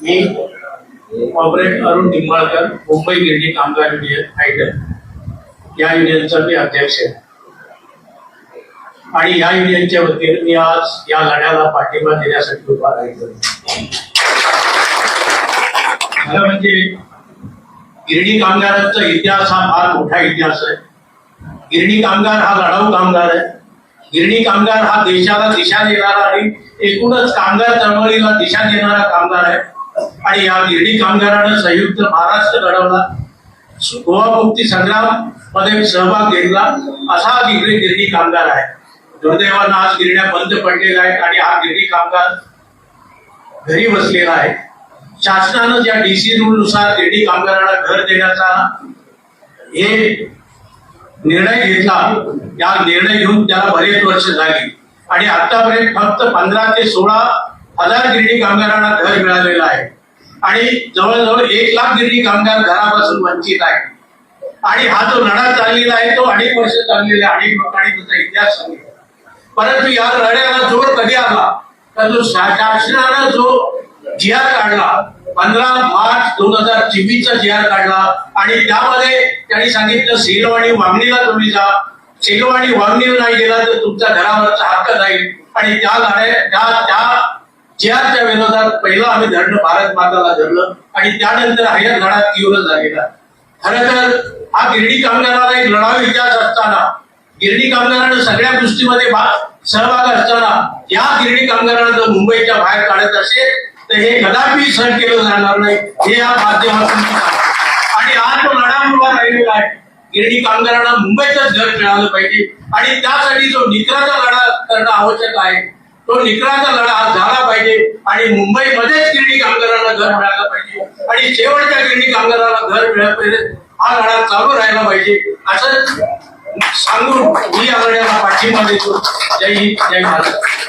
मी comrade Arun Nimbalkar Mumbai गिरणी कामगार union Hyder या युनियनचा मी अध्यक्ष आहे. आणि या युनियनच्या वतीने मी आज या लढ्याला पाठिंबा देण्यासाठी उभा राहिलो. खरं म्हणजे गिरणी कामगारांचा इतिहास हा फार मोठा इतिहास आहे. गिरणी कामगार हा लढाऊ कामगार आहे. गिरणी कामगार हा देशाला दिशा देणारा आणि एकूणच कामगार चळवळीला दिशा देणारा कामगार आहे. आणि या गिरणी कामगारानं संयुक्त महाराष्ट्र घडवला. गोवा मुक्ती संग्राममध्ये सहभाग घेतला. असा हा गिरणी गिरणी कामगार आहे. दुर्दैवानं आज गिरण्या बंद पडलेल्या आहेत आणि हा गिरणी कामगार घरी बसलेला आहे. शासनानं ज्या डीसी रूल नुसार गिरणी कामगारांना घर देण्याचा हे निर्णय घेतला या निर्णय घेऊन त्याला बरेच वर्ष झाली. आणि आतापर्यंत फक्त पंधरा ते सोळा हजार गिरणी कामगारांना घर मिळालेलं आहे. आणि जवळजवळ एक लाख गिरणी कामगार घरापासून वंचित आहे आणि हा जो लढा चाललेला आहे तो अनेक वर्ष चाललेला अनेक लोकांनी त्याचा इतिहास सांगितला. परंतु या लढ्याला जोर कधी आला? तर जो शासनानं जो जिहार काढला पंधरा मार्च दोन हजार चोवीसचा जिहार काढला. आणि त्यामध्ये त्यांनी सांगितलं सेलो आणि वागणीला तुम्ही जा. सेलो आणि वागणीला नाही गेला तर तुमच्या घरावरचा हक्क जाईल. आणि त्या लढ्या त्या त्या जी विरोधात पहिलं आम्ही धरणं भारत माताला धरलं आणि त्यानंतर हयात लढा तीव्र झालेला. खरं तर हा गिरणी कामगाराला एक लढाऊ इतिहास असताना गिरणी कामगारांना सगळ्या गोष्टीमध्ये सहभाग असताना या गिरणी कामगारांना जर मुंबईच्या बाहेर काढत असेल तर हे कदापि सहन केलं जाणार नाही. हे या माध्यमातून आणि आज तो लढा उभा राहिलेला आहे गिरणी कामगारांना मुंबईतच घर मिळालं पाहिजे. आणि त्यासाठी जो निकराचा लढा करणं आवश्यक आहे तो निकराचा लढा झाला पाहिजे. आणि मुंबईमध्येच गिरणी कामगारांना घर मिळालं पाहिजे. आणि शेवटच्या गिरणी कामगारांना घर मिळालं पाहिजे. हा लढा चालू राहिला पाहिजे. असं सांगून मी या लढ्याला पाठिंबा देतो. जय हिंद जय महाराष्ट्र